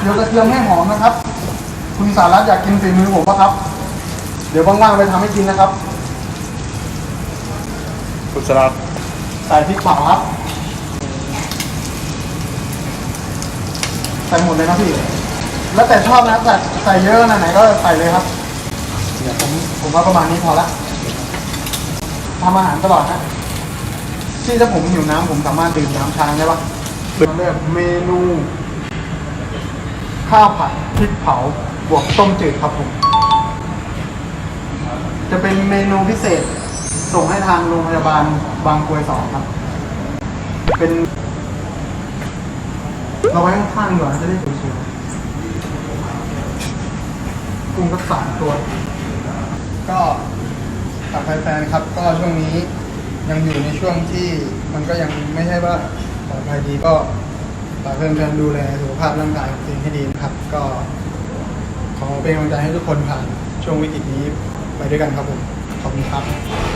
เดี๋ยวกระเทียมให้หอมนะครับ คุณสารัตอยากกินฝีมือผมปะครับ เดี๋ยวว่างๆไปทำให้กินนะครับ คุณสลับใส่พริกเผาครับ ใส่หมดเลยนะพี่ แล้วแต่ชอบนะแต่ใส่เยอะขนาดไหนก็ใส่เลยครับ เดี๋ยวผมผมว่าประมาณนี้พอละทำอาหารตลอดนะที่ถ้าผมหิวน้ำผมสามารถดื่มน้ำชาได้ปะเราเลือกเมนู ข้าวผัดพริกเผา บวกต้มจืดครับผม จะเป็นเมนูพิเศษ ส่งให้ทางโรงพยาบาลบางกรวยสองครับ เป็นเราไว้ข้างๆกว่าจะได้สวยๆกุ้งก็สามตัว ก็ฝากแฟนๆครับ ก็ช่วงนี้ยังอยู่ในช่วงที่มันก็ยังไม่ใช่ว่าปลอดภัยดีก็ ฝากแฟนๆดูแลสุขภาพร่างกายของตัวเองให้ดีนะครับ ก็ขอเป็นกำลังใจให้ทุกคนผ่านช่วงวิกฤตนี้ไปด้วยกันครับผม ขอบคุณครับ